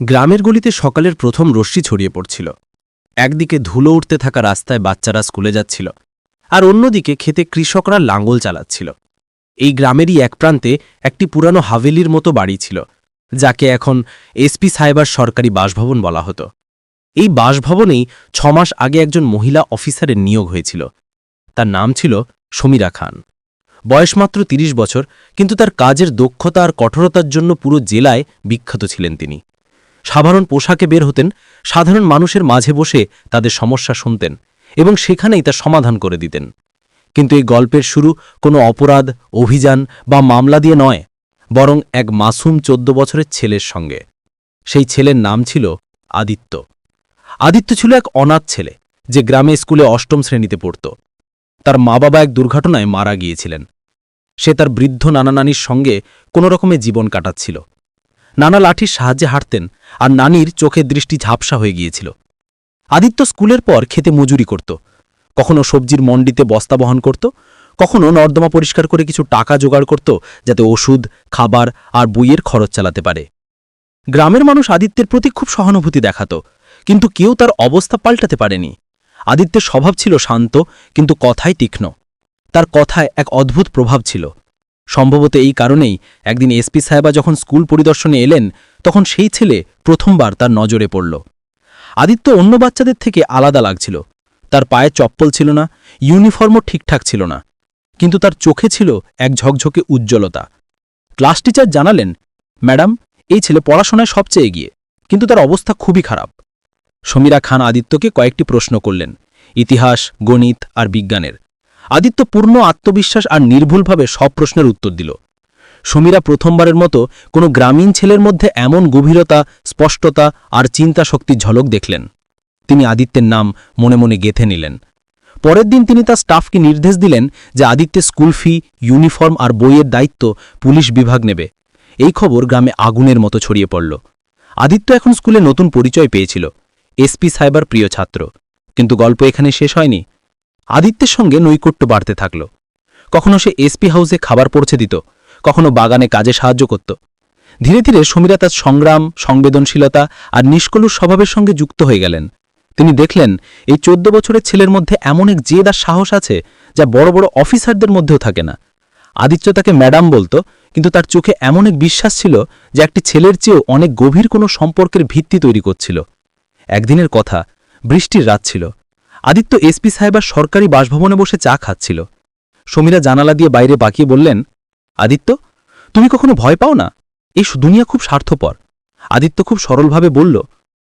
গ্রামের গলিতে সকালের প্রথম রশ্মি ছড়িয়ে পড়ছিল। একদিকে ধুলো উঠতে থাকা রাস্তায় বাচ্চারা স্কুলে যাচ্ছিল, আর অন্যদিকে খেতে কৃষকরা লাঙ্গল চালাচ্ছিল। এই গ্রামেরই এক প্রান্তে একটি পুরানো হাভেলির মতো বাড়ি ছিল, যাকে এখন এসপি সাহেবার সরকারি বাসভবন বলা হতো। এই বাসভবনেই ছমাস আগে একজন মহিলা অফিসারের নিয়োগ হয়েছিল। তার নাম ছিল সমীরা খান। বয়স মাত্র ৩০ বছর, কিন্তু তার কাজের দক্ষতা আর কঠোরতার জন্য পুরো জেলায় বিখ্যাত ছিলেন তিনি। সাধারণ পোশাকে বের হতেন, সাধারণ মানুষের মাঝে বসে তাদের সমস্যা শুনতেন এবং সেখানেই তা সমাধান করে দিতেন। কিন্তু এই গল্পের শুরু কোনো অপরাধ, অভিযান বা মামলা দিয়ে নয়, বরং এক মাসুম চোদ্দ বছরের ছেলের সঙ্গে। সেই ছেলের নাম ছিল আদিত্য। আদিত্য ছিল এক অনাথ ছেলে যে গ্রামে স্কুলে অষ্টম শ্রেণীতে পড়ত। তার মা বাবা এক দুর্ঘটনায় মারা গিয়েছিলেন। সে তার বৃদ্ধ নানা নানির সঙ্গে কোনো রকমে জীবন কাটাচ্ছিল। নানা লাঠির সাহায্যে হাঁটতেন আর নানির চোখের দৃষ্টি ঝাপসা হয়ে গিয়েছিল। আদিত্য স্কুলের পর খেতে মজুরি করত। কখনো সবজির মন্ডিতে বস্তা বহন করত, কখনো নর্দমা পরিষ্কার করে কিছু টাকা জোগাড় করত যাতে ওষুধ, খাবার আর বইয়ের খরচ চালাতে পারে। গ্রামের মানুষ আদিত্যের প্রতি খুব সহানুভূতি দেখাত, কিন্তু কেউ তার অবস্থা পাল্টাতে পারেনি। আদিত্যের স্বভাব ছিল শান্ত, কিন্তু কথায় তীক্ষ্ণ। তার কথায় এক অদ্ভুত প্রভাব ছিল। সম্ভবত এই কারণেই একদিন এসপি সাহেবা যখন স্কুল পরিদর্শনে এলেন, তখন সেই ছেলে প্রথমবার তার নজরে পড়ল। আদিত্য অন্য বাচ্চাদের থেকে আলাদা লাগছিল। তার পায়ে চপ্পল ছিল না, ইউনিফর্মও ঠিকঠাক ছিল না। কিন্তু তার চোখে ছিল এক ঝকঝকে উজ্জ্বলতা। ক্লাস টিচার জানালেন, ম্যাডাম, এই ছেলে পড়াশোনায় সবচেয়ে এগিয়ে, কিন্তু তার অবস্থা খুবই খারাপ। সমীরা খান আদিত্যকে কয়েকটি প্রশ্ন করলেন, ইতিহাস, গণিত আর বিজ্ঞানের। আদিত্য পূর্ণ আত্মবিশ্বাস আর নির্ভুলভাবে সব প্রশ্নের উত্তর দিল। সমীরা প্রথমবারের মতো কোনো গ্রামীণ ছেলের মধ্যে এমন গভীরতা, স্পষ্টতা আর চিন্তা শক্তির ঝলক দেখলেন। তিনি আদিত্যের নাম মনে মনে গেথে নিলেন। পরের দিন তিনি তার স্টাফকে নির্দেশ দিলেন যে আদিত্যের স্কুল ফি, ইউনিফর্ম আর বইয়ের দায়িত্ব পুলিশ বিভাগ নেবে। এই খবর গ্রামে আগুনের মতো ছড়িয়ে পড়ল। আদিত্য এখন স্কুলে নতুন পরিচয় পেয়েছিল। এসপি সাইবার প্রিয় ছাত্র। কিন্তু গল্প এখানে শেষ হয়নি। আদিত্যের সঙ্গে নৈকট্য বাড়তে থাকল। কখনো সে এসপি হাউসে খাবার পৌঁছে দিত, কখনো বাগানে কাজে সাহায্য করত। ধীরে ধীরে সমীরা তার সংগ্রাম, সংবেদনশীলতা আর নিষ্কলুর স্বভাবের সঙ্গে যুক্ত হয়ে গেলেন। তিনি দেখলেন, এই চোদ্দ বছরের ছেলের মধ্যে এমন এক জেদ আর সাহস আছে যা বড় বড় অফিসারদের মধ্যেও থাকে না। আদিত্য তাকে ম্যাডাম বলতো, কিন্তু তার চোখে এমন এক বিশ্বাস ছিল যে একটি ছেলের চেয়েও অনেক গভীর কোনো সম্পর্কের ভিত্তি তৈরি করছিল। একদিনের কথা, বৃষ্টির রাত ছিল। আদিত্য এসপি সাহেবার সরকারি বাসভবনে বসে চা খাচ্ছিল। সমীরা জানালা দিয়ে বাইরে বাকিয়ে বললেন, আদিত্য, তুমি কখনো ভয় পাও না? এই দুনিয়া খুব স্বার্থপর। আদিত্য খুব সরলভাবে বলল,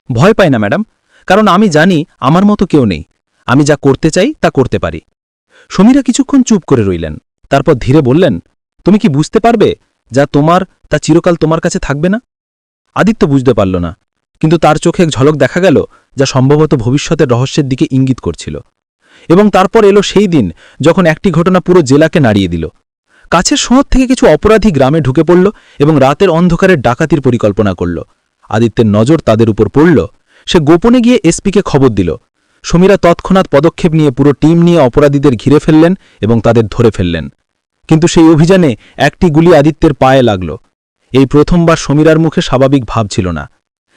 ভয় পাই না, ম্যাডাম। কারণ আমি জানি আমার মতো কেউ নেই। আমি যা করতে চাই তা করতে পারি। সমীরা কিছুক্ষণ চুপ করে রইলেন। তারপর ধীরে বললেন, তুমি কি বুঝতে পারবে যা তোমার তা চিরকাল তোমার কাছে থাকবে না? আদিত্য বুঝতে পারল না। কিন্তু তার চোখে এক ঝলক দেখা গেল যা সম্ভবত ভবিষ্যতের রহস্যের দিকে ইঙ্গিত করছিল। এবং তারপর এলো সেই দিন যখন একটি ঘটনা পুরো জেলাকে নাড়িয়ে দিল। কাছের শহর থেকে কিছু অপরাধী গ্রামে ঢুকে পড়ল এবং রাতের অন্ধকারে ডাকাতির পরিকল্পনা করল। আদিত্যের নজর তাদের উপর পড়ল। সে গোপনে গিয়ে এসপিকে খবর দিল। সমীরা তৎক্ষণাৎ পদক্ষেপ নিয়ে পুরো টিম নিয়ে অপরাধীদের ঘিরে ফেললেন এবং তাদের ধরে ফেললেন। কিন্তু সেই অভিযানে একটি গুলি আদিত্যের পায়ে লাগল। এই প্রথমবার সমীরার মুখে স্বাভাবিক ভাব ছিল না।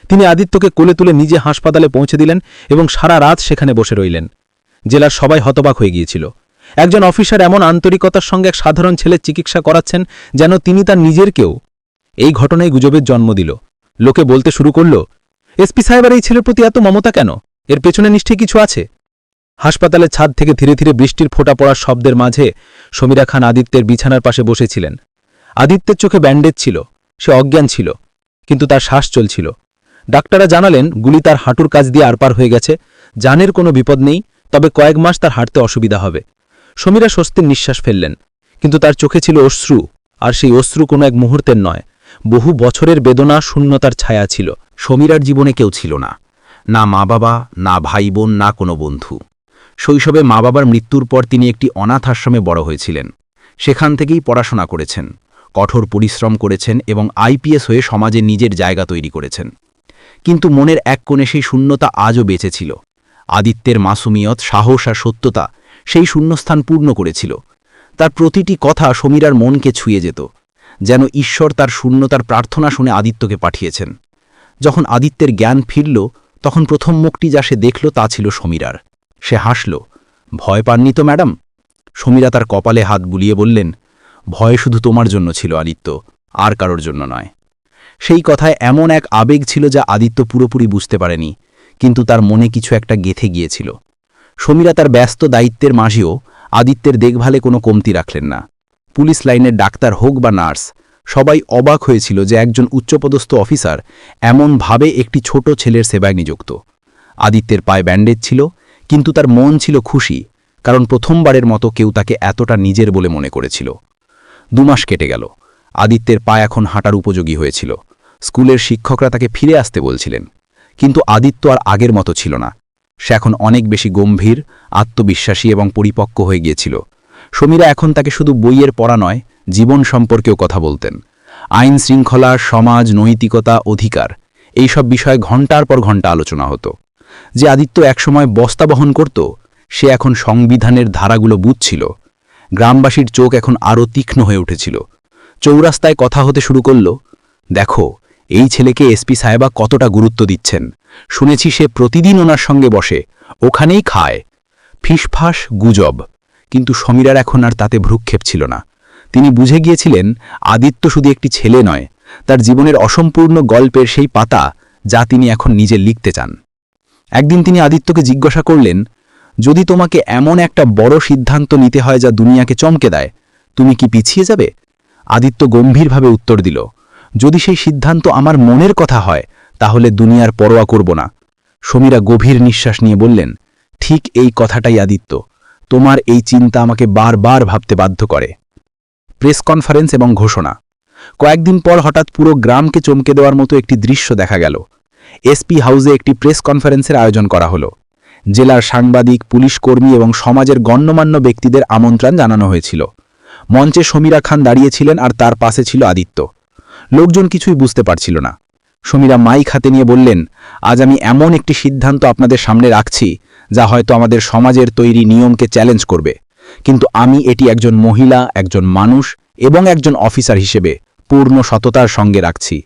তিনি আদিত্যকে কোলে তুলে নিজে হাসপাতালে পৌঁছে দিলেন এবং সারা রাত সেখানে বসে রইলেন। জেলার সবাই হতবাক হয়ে গিয়েছিল। একজন অফিসার এমন আন্তরিকতার সঙ্গে এক সাধারণ ছেলের চিকিৎসা করাচ্ছেন যেন তিনি তার নিজের কেউ। এই ঘটনায় গুজবের জন্ম দিল। লোকে বলতে শুরু করল, এসপি সাহেবের এই ছেলের প্রতি এত মমতা কেন? এর পেছনে নিশ্চয়ই কিছু আছে? হাসপাতালের ছাদ থেকে ধীরে ধীরে বৃষ্টির ফোঁটা পড়ার শব্দের মাঝে সমীরা খান আদিত্যের বিছানার পাশে বসেছিলেন। আদিত্যের চোখে ব্যান্ডেজ ছিল, সে অজ্ঞান ছিল, কিন্তু তার শ্বাস চলছিল। ডাক্তাররা জানালেন, গুলি তার হাঁটুর কাজ দিয়ে আরপার হয়ে গেছে। জানের কোনো বিপদ নেই, তবে কয়েক মাস তার হাঁটতে অসুবিধা হবে। সমীরা স্বস্তির নিঃশ্বাস ফেললেন, কিন্তু তার চোখে ছিল অশ্রু, আর সেই অশ্রু কোনো এক মুহূর্তের নয়, বহু বছরের বেদনা, শূন্যতার ছায়া ছিল। সমীরার জীবনে কেউ ছিল না না মা বাবা না ভাই বোন না কোনো বন্ধু। শৈশবে মা বাবার মৃত্যুর পর তিনি একটি অনাথ আশ্রমে বড় হয়েছিলেন। সেখান থেকেই পড়াশোনা করেছেন, কঠোর পরিশ্রম করেছেন এবং আইপিএস হয়ে সমাজে নিজের জায়গা তৈরি করেছেন। কিন্তু মনের এক কোণে সেই শূন্যতা আজও বেঁচে ছিল আদিত্যের মাসুমিয়ত, সাহস আর সত্যতা সেই শূন্যস্থান পূর্ণ করেছিল। তার প্রতিটি কথা সমীরার মনকে ছুঁয়ে যেত, যেন ঈশ্বর তার শূন্যতার প্রার্থনা শুনে আদিত্যকে পাঠিয়েছেন। যখন আদিত্যের জ্ঞান ফিরল, তখন প্রথম মুখটি যা সে দেখল তা ছিল সমীরার। সে হাসল, ভয় পাননি তো, ম্যাডাম? সমীরা তার কপালে হাত বুলিয়ে বললেন, ভয় শুধু তোমার জন্য ছিল, আদিত্য, আর কারোর জন্য নয়। সেই কথায় এমন এক আবেগ ছিল যা আদিত্য পুরোপুরি বুঝতে পারেনি, কিন্তু তার মনে কিছু একটা গেথে গিয়েছিল। সমীরা তার ব্যস্ত দায়িত্বের মাঝেও আদিত্যের দেখভালে কোনো কমতি রাখলেন না। পুলিশ লাইনের ডাক্তার হোক বা নার্স, সবাই অবাক হয়েছিল যে একজন উচ্চপদস্থ অফিসার এমনভাবে একটি ছোট ছেলের সেবায় নিযুক্ত। আদিত্যের পায়ে ব্যান্ডেজ ছিল, কিন্তু তার মন ছিল খুশি, কারণ প্রথমবারের মতো কেউ তাকে এতটা নিজের বলে মনে করেছিল। দুমাস কেটে গেল। আদিত্যের পা এখন হাঁটার উপযোগী হয়েছিল। স্কুলের শিক্ষকরা তাকে ফিরে আসতে বলছিলেন। কিন্তু আদিত্য আর আগের মতো ছিল না। সে এখন অনেক বেশি গম্ভীর, আত্মবিশ্বাসী এবং পরিপক্ক হয়ে গিয়েছিল। সমীরা এখন তাকে শুধু বইয়ের পড়া নয়, জীবন সম্পর্কেও কথা বলতেন। আইন শৃঙ্খলা, সমাজ, নৈতিকতা, অধিকার এই সব বিষয়ে ঘণ্টার পর ঘণ্টা আলোচনা হতো। যে আদিত্য একসময় বস্তা বহন করত, সে এখন সংবিধানের ধারাগুলো বুঝছিল। গ্রামবাসীর চোখ এখন আরও তীক্ষ্ণ হয়ে উঠেছিল। চৌরাস্তায় কথা হতে শুরু করল, দেখো এই ছেলেকে এসপি সাহেবা কতটা গুরুত্ব দিচ্ছেন? শুনেছি সে প্রতিদিন ওনার সঙ্গে বসে, ওখানেই খায়। ফিসফাস গুজব। কিন্তু সমীরার এখন আর তাতে ভ্রুক্ষেপ ছিল না। তিনি বুঝে গিয়েছিলেন, আদিত্য শুধু একটি ছেলে নয়, তার জীবনের অসম্পূর্ণ গল্পের সেই পাতা যা তিনি এখন নিজে লিখতে চান। একদিন তিনি আদিত্যকে জিজ্ঞাসা করলেন, যদি তোমাকে এমন একটা বড় সিদ্ধান্ত নিতে হয় যা দুনিয়াকে চমকে দেয়, তুমি কি পিছিয়ে যাবে? আদিত্য গম্ভীরভাবে উত্তর দিল যদি সেই সিদ্ধান্ত আমার মনের কথা হয়, তাহলে দুনিয়ার পরোয়া করব না। সমীরা গভীর নিঃশ্বাস নিয়ে বললেন, ঠিক এই কথাটাই আদিত্য। তোমার এই চিন্তা আমাকে বারবার ভাবতে বাধ্য করে। প্রেস কনফারেন্স এবং ঘোষণা। কয়েকদিন পর হঠাৎ পুরো গ্রামকে চমকে দেওয়ার মতো একটি দৃশ্য দেখা গেল। এসপি হাউসে একটি প্রেস কনফারেন্সের আয়োজন করা হলো। জেলার সাংবাদিক, পুলিশ কর্মী এবং সমাজের গণ্যমান্য ব্যক্তিদের আমন্ত্রণ জানানো হয়েছিল। মঞ্চে সমীরা খান দাঁড়িয়েছিলেন আর তার পাশে ছিল আদিত্য। লোকজন কিছুই বুঝতে পারছিল না। সমীরা মাইক হাতে নিয়ে বললেন, আজ আমি এমন একটি সিদ্ধান্ত আপনাদের সামনে রাখছি, যা হয়তো আমাদের সমাজের তৈরি নিয়মকে চ্যালেঞ্জ করবে। কিন্তু আমি এটি একজন মহিলা, একজন মানুষ এবং একজন অফিসার হিসেবে পূর্ণ সততার সঙ্গে রাখছি।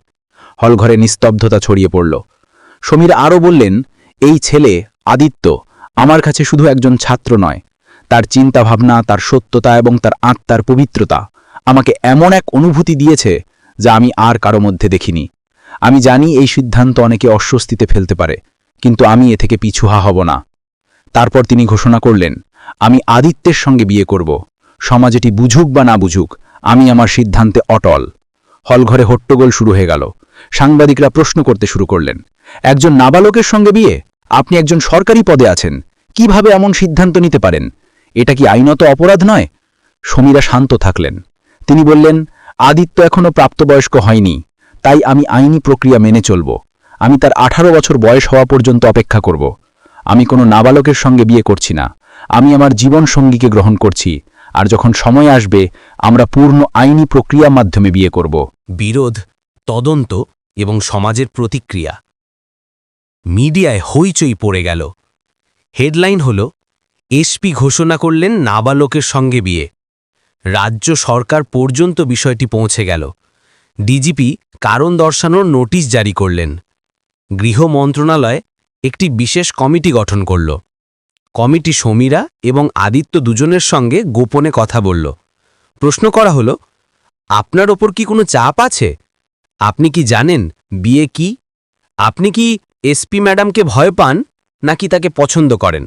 হলঘরে নিস্তব্ধতা ছড়িয়ে পড়ল। সমীর আরও বললেন, এই ছেলে, আদিত্য, আমার কাছে শুধু একজন ছাত্র নয়। তার চিন্তাভাবনা, তার সত্যতা এবং তার আত্মার পবিত্রতা আমাকে এমন এক অনুভূতি দিয়েছে যা আমি আর কারও মধ্যে দেখিনি। আমি জানি এই সিদ্ধান্ত অনেকে অস্বস্তিতে ফেলতে পারে, কিন্তু আমি এ থেকে পিছুহা হব না। তারপর তিনি ঘোষণা করলেন, আমি আদিত্যের সঙ্গে বিয়ে করব। সমাজ এটি বুঝুক বা না বুঝুক, আমি আমার সিদ্ধান্তে অটল। হলঘরে হট্টগোল শুরু হয়ে গেল। সাংবাদিকরা প্রশ্ন করতে শুরু করলেন, একজন নাবালকের সঙ্গে বিয়ে? আপনি একজন সরকারি পদে আছেন, কীভাবে এমন সিদ্ধান্ত নিতে পারেন? এটা কি আইনত অপরাধ নয়? সমীরা শান্ত থাকলেন। তিনি বললেন আদিত্য এখনও প্রাপ্তবয়স্ক হয়নি, তাই আমি আইনি প্রক্রিয়া মেনে চলব। আমি তার আঠারো বছর বয়স হওয়া পর্যন্ত অপেক্ষা করব। আমি কোনো নাবালকের সঙ্গে বিয়ে করছি না। আমি আমার জীবন সঙ্গীকে গ্রহণ করছি, আর যখন সময় আসবে, আমরা পূর্ণ আইনি প্রক্রিয়ার মাধ্যমে বিয়ে করব। বিরোধ, তদন্ত এবং সমাজের প্রতিক্রিয়া। মিডিয়ায় হইচই পড়ে গেল। হেডলাইন হল, এসপি ঘোষণা করলেন নাবালকের সঙ্গে বিয়ে। রাজ্য সরকার পর্যন্ত বিষয়টি পৌঁছে গেল। ডিজিপি কারণ দর্শানোর নোটিশ জারি করলেন। গৃহ মন্ত্রণালয় একটি বিশেষ কমিটি গঠন করল। কমিটি সমীরা এবং আদিত্য দুজনের সঙ্গে গোপনে কথা বলল। প্রশ্ন করা হল, আপনার ওপর কি কোনো চাপ আছে? আপনি কি জানেন বিয়ে কি? আপনি কি এসপি ম্যাডামকে ভয় পান নাকি তাকে পছন্দ করেন?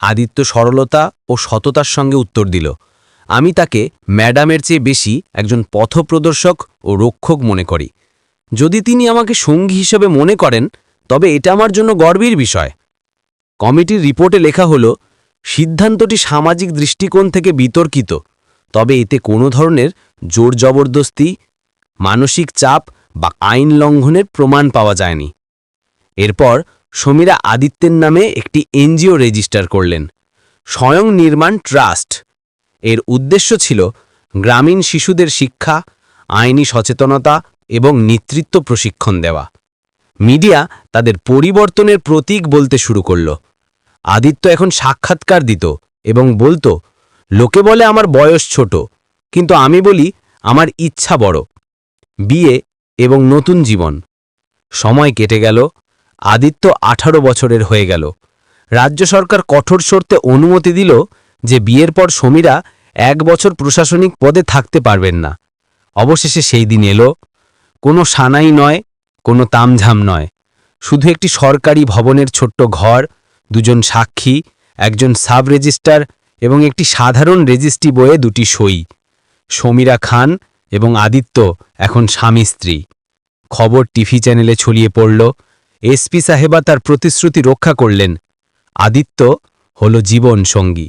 আদিত্য সরলতা ও সততার সঙ্গে উত্তর দিল আমি তাকে ম্যাডামের চেয়ে বেশি একজন পথপ্রদর্শক ও রক্ষক মনে করি। যদি তিনি আমাকে সঙ্গী হিসেবে মনে করেন, তবে এটা আমার জন্য গর্বের বিষয়। কমিটির রিপোর্টে লেখা হল, সিদ্ধান্তটি সামাজিক দৃষ্টিকোণ থেকে বিতর্কিত, তবে এতে কোনো ধরনের জোর জবরদস্তি, মানসিক চাপ বা আইন লঙ্ঘনের প্রমাণ পাওয়া যায়নি। এরপর সমীরা আদিত্যের নামে একটি এনজিও রেজিস্টার করলেন। স্বয়ং নির্মাণ ট্রাস্ট। এর উদ্দেশ্য ছিল গ্রামীণ শিশুদের শিক্ষা, আইনি সচেতনতা এবং নেতৃত্ব প্রশিক্ষণ দেওয়া। মিডিয়া তাদের পরিবর্তনের প্রতীক বলতে শুরু করল। আদিত্য এখন সাক্ষাৎকার দিত এবং বলতো, লোকে বলে আমার বয়স ছোট, কিন্তু আমি বলি আমার ইচ্ছা বড়। বিয়ে এবং নতুন জীবন। সময় কেটে গেল, আদিত্য আঠারো বছরের হয়ে গেল। রাজ্য সরকার কঠোর শর্তে অনুমতি দিল যে বিয়ের পর সমীরা এক বছর প্রশাসনিক পদে থাকতে পারবেন না। অবশেষে সেই দিন এলো। কোনো সানাই নয়, কোনো তামঝাম নয়। শুধু একটি সরকারি ভবনের ছোট্ট ঘর, দুজন সাক্ষী, একজন সাব রেজিস্ট্রার এবং একটি সাধারণ রেজিস্ট্রি বইয়ে দুটি সই। সমীরা খান এবং আদিত্য এখন স্বামী স্ত্রী। খবর টিভি চ্যানেলে ছড়িয়ে পড়ল। এসপি সাহেবা তার প্রতিশ্রুতি রক্ষা করলেন। আদিত্য হল জীবন সঙ্গী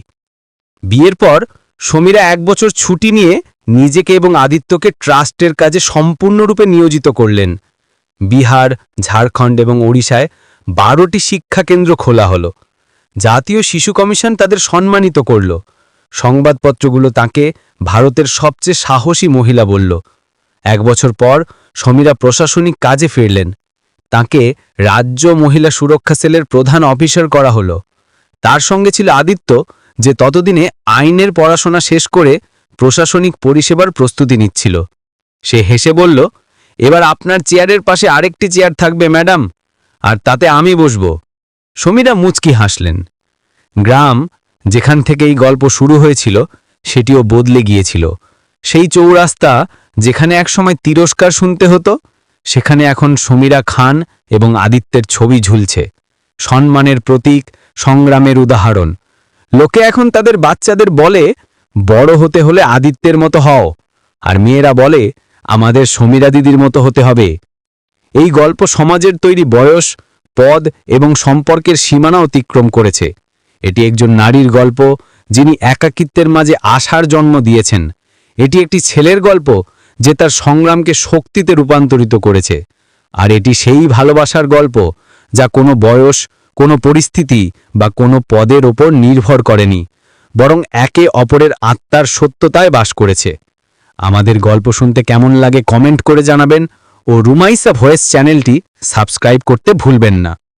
বিয়ের পর সমীরা এক বছর ছুটি নিয়ে নিজেকে এবং আদিত্যকে ট্রাস্টের কাজে সম্পূর্ণরূপে নিয়োজিত করলেন। বিহার, ঝাড়খণ্ড এবং ওড়িশায় বারোটি শিক্ষাকেন্দ্র খোলা হলো। জাতীয় শিশু কমিশন তাদের সম্মানিত করল। সংবাদপত্রগুলো তাকে ভারতের সবচেয়ে সাহসী মহিলা বলল। এক বছর পর সমীরা প্রশাসনিক কাজে ফিরলেন। তাকে রাজ্য মহিলা সুরক্ষা সেলের প্রধান অফিসার করা হলো। তার সঙ্গে ছিল আদিত্য যে ততদিনে আইনের পড়াশোনা শেষ করে প্রশাসনিক পরিষেবার প্রস্তুতি নিচ্ছিল। সে হেসে বলল, এবার আপনার চেয়ারের পাশে আরেকটি চেয়ার থাকবে, ম্যাডাম, আর তাতে আমি বসব। সমীরা মুচকি হাসলেন। গ্রাম, যেখান থেকে এই গল্প শুরু হয়েছিল, সেটিও বদলে গিয়েছিল। সেই চৌরাস্তা, যেখানে একসময় তিরস্কার শুনতে হতো, সেখানে এখন সমীরা খান এবং আদিত্যের ছবি ঝুলছে। সম্মানের প্রতীক, সংগ্রামের উদাহরণ। লোকে এখন তাদের বাচ্চাদের বলে, বড় হতে হলে আদিত্যের মতো হও। আর মেয়েরা বলে, আমাদের সমীরা দিদির মতো হতে হবে। এই গল্প সমাজের তৈরি বয়স, পদ এবং সম্পর্কের সীমানা অতিক্রম করেছে। এটি একজন নারীর গল্প, যিনি একাকিত্বের মাঝে আশার জন্ম দিয়েছেন। এটি একটি ছেলের গল্প, যে তার সংগ্রামকে শক্তিতে রূপান্তরিত করেছে। আর এটি সেই ভালোবাসার গল্প, যা কোনো বয়স কোনো পরিস্থিতি বা কোনো পদের ওপর নির্ভর করেনি, বরং একে অপরের আত্মার সত্যতায় বাস করেছে। আমাদের গল্প শুনতে কেমন লাগে কমেন্ট করে জানাবেন ও রুমাইসা ভয়েস চ্যানেলটি সাবস্ক্রাইব করতে ভুলবেন না।